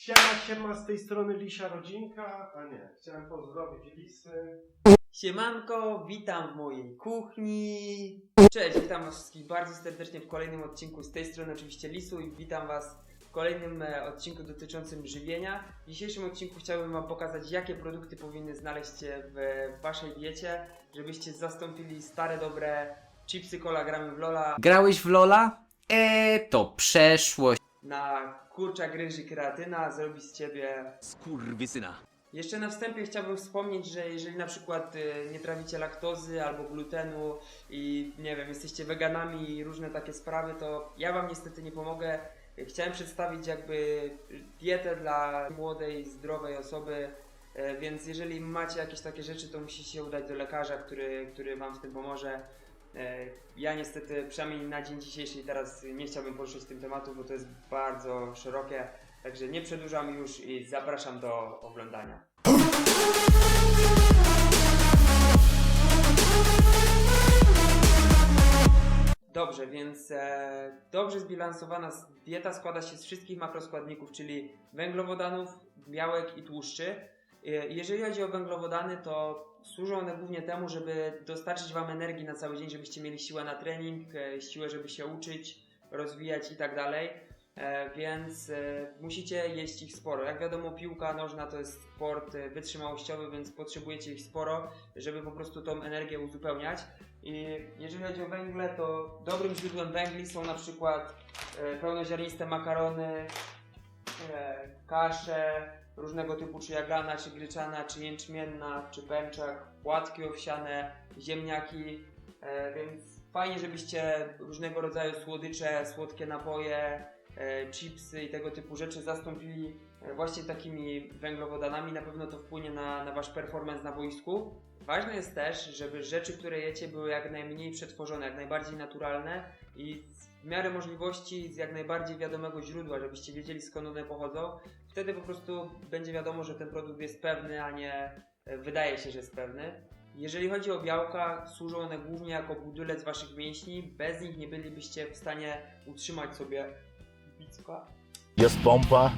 Siema, siema, z tej strony Lisia Rodzinka, a nie, chciałem pozdrowić Lisy. Siemanko, witam w mojej kuchni. Cześć, witam was wszystkich bardzo serdecznie w kolejnym odcinku. Z tej strony oczywiście Lisu i witam was w kolejnym e, odcinku dotyczącym żywienia. W dzisiejszym odcinku chciałbym wam pokazać, jakie produkty powinny znaleźć się w waszej diecie, żebyście zastąpili stare, dobre chipsy, cola, gramy w Lola Grałeś w Lola? Eee, to przeszłość. Na kurczak, ryż i kreatyna, zrobi z ciebie Skurwysyna. Jeszcze na wstępie chciałbym wspomnieć, że jeżeli na przykład y, nie trawicie laktozy albo glutenu i nie wiem, jesteście weganami i różne takie sprawy, to ja wam niestety nie pomogę. Chciałem przedstawić jakby dietę dla młodej, zdrowej osoby, e, więc jeżeli macie jakieś takie rzeczy, to musicie się udać do lekarza, który, który wam w tym pomoże. E, Ja niestety, przynajmniej na dzień dzisiejszy teraz nie chciałbym poruszyć tym tematu, bo to jest bardzo szerokie. Także nie przedłużam już i zapraszam do oglądania. Dobrze, więc e, dobrze zbilansowana dieta składa się z wszystkich makroskładników, czyli węglowodanów, białek i tłuszczy. E, jeżeli chodzi o węglowodany, to służą one głównie temu, żeby dostarczyć Wam energii na cały dzień, żebyście mieli siłę na trening, e, siłę, żeby się uczyć, rozwijać i tak dalej. E, więc e, musicie jeść ich sporo. Jak wiadomo, piłka nożna to jest sport wytrzymałościowy, więc potrzebujecie ich sporo, żeby po prostu tą energię uzupełniać. I jeżeli chodzi o węgle, to dobrym źródłem węgli są na przykład pełnoziarniste makarony, kasze różnego typu, czy jagana, czy gryczana, czy jęczmienna, czy pęczak, płatki owsiane, ziemniaki, e, więc fajnie, żebyście różnego rodzaju słodycze, słodkie napoje, e, chipsy i tego typu rzeczy zastąpili właśnie takimi węglowodanami. Na pewno to wpłynie na, na wasz performance na boisku. Ważne jest też, żeby rzeczy, które jecie, były jak najmniej przetworzone, jak najbardziej naturalne i w miarę możliwości z jak najbardziej wiadomego źródła, żebyście wiedzieli skąd one pochodzą. Wtedy po prostu będzie wiadomo, że ten produkt jest pewny, a nie e, wydaje się, że jest pewny. Jeżeli chodzi o białka, służą one głównie jako budulec waszych mięśni. Bez nich nie bylibyście w stanie utrzymać sobie bicka. Jest pompa,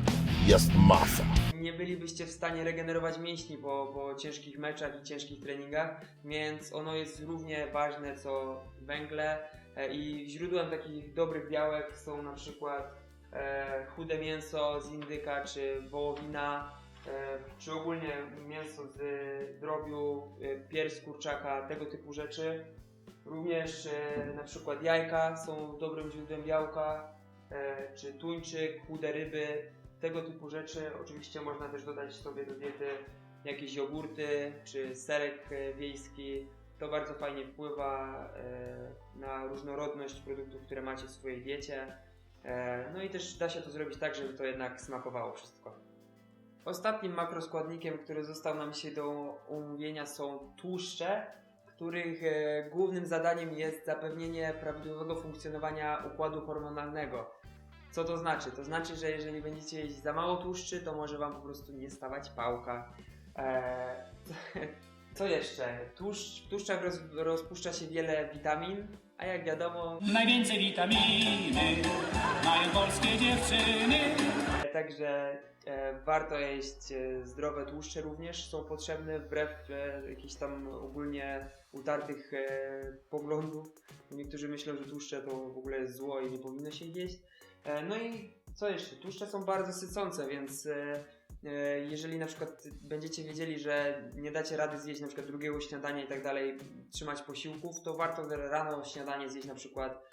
jest masa. Nie bylibyście w stanie regenerować mięśni po, po ciężkich meczach i ciężkich treningach, więc ono jest równie ważne co węgle. E, I źródłem takich dobrych białek są na przykład e, chude mięso z indyka czy wołowina, e, czy ogólnie mięso z drobiu, e, pierś kurczaka, tego typu rzeczy. Również na przykład jajka są dobrym źródłem białka, czy tuńczyk, chude ryby, tego typu rzeczy. Oczywiście można też dodać sobie do diety jakieś jogurty czy serek e, wiejski. To bardzo fajnie wpływa e, na różnorodność produktów, które macie w swojej diecie. E, No i też da się to zrobić tak, żeby to jednak smakowało wszystko. Ostatnim makroskładnikiem, który został nam dzisiaj do omówienia są tłuszcze, których głównym zadaniem jest zapewnienie prawidłowego funkcjonowania układu hormonalnego. Co to znaczy? To znaczy, że jeżeli będziecie jeść za mało tłuszczy, to może Wam po prostu nie stawać pałka. Eee, co jeszcze? Tłuszcz, w tłuszczach roz, rozpuszcza się wiele witamin, a jak wiadomo, Najwięcej witaminy mają polskie dziewczyny. Także e, warto jeść e, zdrowe tłuszcze również, są potrzebne wbrew e, jakichś tam ogólnie utartych e, poglądów. Niektórzy myślą, że tłuszcze to w ogóle jest zło i nie powinno się jeść. E, no i co jeszcze? Tłuszcze są bardzo sycące, więc e, e, jeżeli na przykład będziecie wiedzieli, że nie dacie rady zjeść na przykład drugiego śniadania i tak dalej, trzymać posiłków, to warto rano śniadanie zjeść na przykład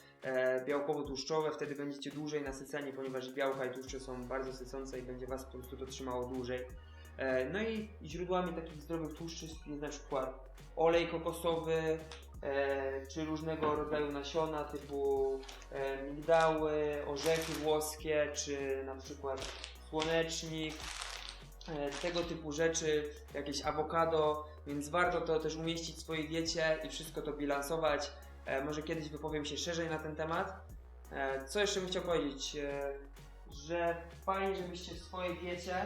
białkowo-tłuszczowe, wtedy będziecie dłużej nasyceni, ponieważ białka i tłuszcze są bardzo sycące i będzie Was po prostu to trzymało dłużej. No i źródłami takich zdrowych tłuszczy jest na przykład olej kokosowy, czy różnego rodzaju nasiona typu e, migdały, orzechy włoskie, czy na przykład słonecznik, e, tego typu rzeczy, jakieś awokado, więc warto to też umieścić w swojej diecie i wszystko to bilansować. E, może kiedyś wypowiem się szerzej na ten temat. E, co jeszcze bym chciał powiedzieć? E, że fajnie, żebyście w swojej diecie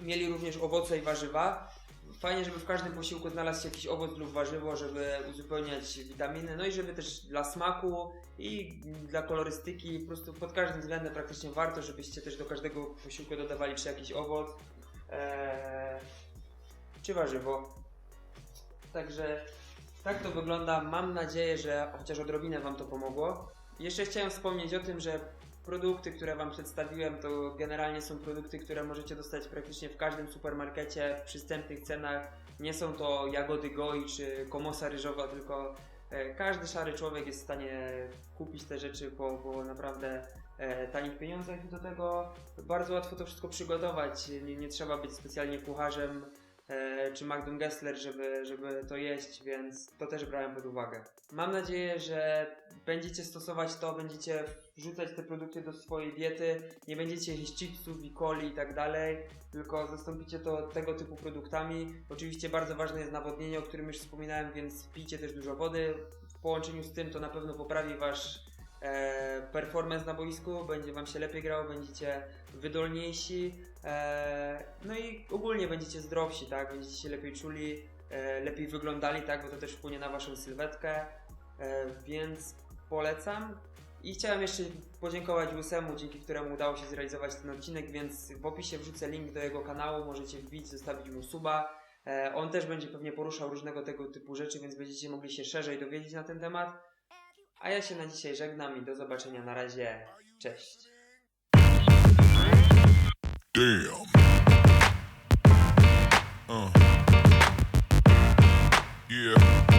mieli również owoce i warzywa, fajnie, żeby w każdym posiłku znalazł się jakiś owoc lub warzywo, żeby uzupełniać witaminy, no i żeby też dla smaku i dla kolorystyki, po prostu pod każdym względem praktycznie warto, żebyście też do każdego posiłku dodawali czy jakiś owoc, e, czy warzywo. Także tak to wygląda. Mam nadzieję, że chociaż odrobinę Wam to pomogło. Jeszcze chciałem wspomnieć o tym, że produkty, które Wam przedstawiłem, to generalnie są produkty, które możecie dostać praktycznie w każdym supermarkecie w przystępnych cenach. Nie są to jagody goi czy komosa ryżowa, tylko e, każdy szary człowiek jest w stanie kupić te rzeczy po, po naprawdę e, tanich pieniądzach i do tego bardzo łatwo to wszystko przygotować. Nie, nie trzeba być specjalnie kucharzem czy Magdum Gessler, żeby, żeby to jeść, więc to też brałem pod uwagę. Mam nadzieję, że będziecie stosować to, będziecie wrzucać te produkty do swojej diety, nie będziecie jeść chipsów i coli i tak dalej, tylko zastąpicie to tego typu produktami. Oczywiście bardzo ważne jest nawodnienie, o którym już wspominałem, więc pijcie też dużo wody. W połączeniu z tym to na pewno poprawi wasz e, performance na boisku, będzie wam się lepiej grało, będziecie wydolniejsi, e, no i ogólnie będziecie zdrowsi, tak? Będziecie się lepiej czuli, e, lepiej wyglądali, tak? Bo to też wpłynie na waszą sylwetkę, e, więc polecam. I chciałem jeszcze podziękować Łysemu, dzięki któremu udało się zrealizować ten odcinek, więc w opisie wrzucę link do jego kanału, możecie wbić, zostawić mu suba. E, On też będzie pewnie poruszał różnego tego typu rzeczy, więc będziecie mogli się szerzej dowiedzieć na ten temat. A ja się na dzisiaj żegnam i do zobaczenia na razie. Cześć. Damn. Uh. Yeah.